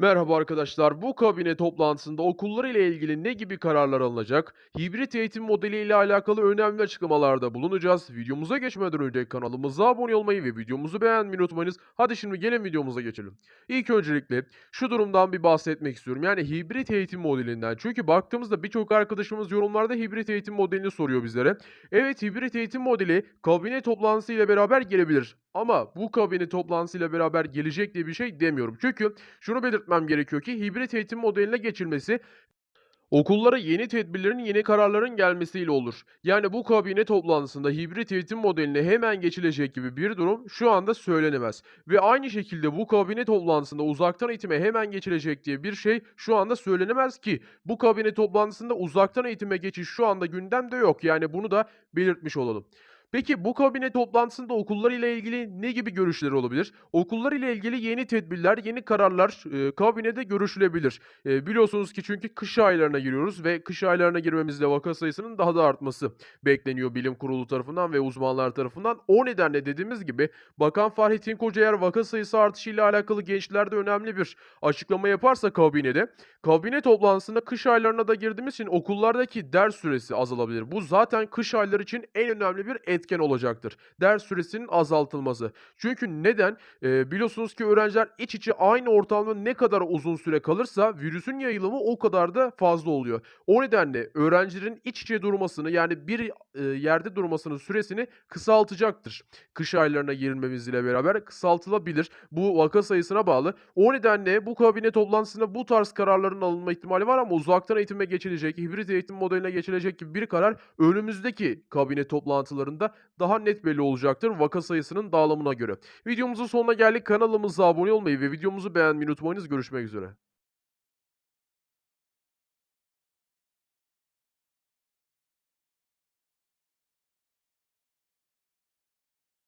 Merhaba arkadaşlar. Bu kabine toplantısında okullar ile ilgili ne gibi kararlar alınacak? Hibrit eğitim modeli ile alakalı önemli açıklamalarda bulunacağız. Videomuza geçmeden önce kanalımıza abone olmayı ve videomuzu beğenmeyi unutmayınız. Hadi şimdi gelin videomuza geçelim. İlk öncelikle şu durumdan bir bahsetmek istiyorum. Yani hibrit eğitim modelinden. Çünkü baktığımızda birçok arkadaşımız yorumlarda hibrit eğitim modelini soruyor bizlere. Evet hibrit eğitim modeli kabine toplantısı ile beraber gelebilir. Ama bu kabine toplantısıyla beraber gelecek diye bir şey demiyorum. Çünkü şunu belirtmem gerekiyor ki hibrit eğitim modeline geçilmesi okullara yeni tedbirlerin, yeni kararların gelmesiyle olur. Yani bu kabine toplantısında hibrit eğitim modeline hemen geçilecek gibi bir durum şu anda söylenemez. Ve aynı şekilde bu kabine toplantısında uzaktan eğitime hemen geçilecek diye bir şey şu anda söylenemez ki bu kabine toplantısında uzaktan eğitime geçiş şu anda gündemde yok. Yani bunu da belirtmiş olalım. Peki bu kabine toplantısında okullar ile ilgili ne gibi görüşler olabilir? Okullar ile ilgili yeni tedbirler, yeni kararlar e, kabinede görüşülebilir. E, biliyorsunuz ki çünkü kış aylarına giriyoruz ve kış aylarına girmemizde vaka sayısının daha da artması bekleniyor bilim kurulu tarafından ve uzmanlar tarafından. O nedenle dediğimiz gibi Bakan Fahrettin Kocaer vaka sayısı artışıyla alakalı gençlerde önemli bir açıklama yaparsa kabinede, kabine toplantısında kış aylarına da girdiğimiz için okullardaki ders süresi azalabilir. Bu zaten kış ayları için en önemli bir etken olacaktır. Ders süresinin azaltılması. Çünkü neden? Eee, biliyorsunuz ki öğrenciler iç içe aynı ortamda ne kadar uzun süre kalırsa virüsün yayılımı o kadar da fazla oluyor. O nedenle öğrencilerin iç içe durmasını yani bir eee, yerde durmasının süresini kısaltacaktır. Kış aylarına girilmemizle beraber kısaltılabilir. Bu vaka sayısına bağlı. O nedenle bu kabine toplantısında bu tarz kararların alınma ihtimali var ama uzaktan eğitime geçilecek, hibrit eğitim modeline geçilecek gibi bir karar önümüzdeki kabine toplantılarında daha net belli olacaktır vaka sayısının dağılımına göre. Videomuzun sonuna geldik. Kanalımıza abone olmayı ve videomuzu beğenmeyi unutmayınız. Görüşmek üzere.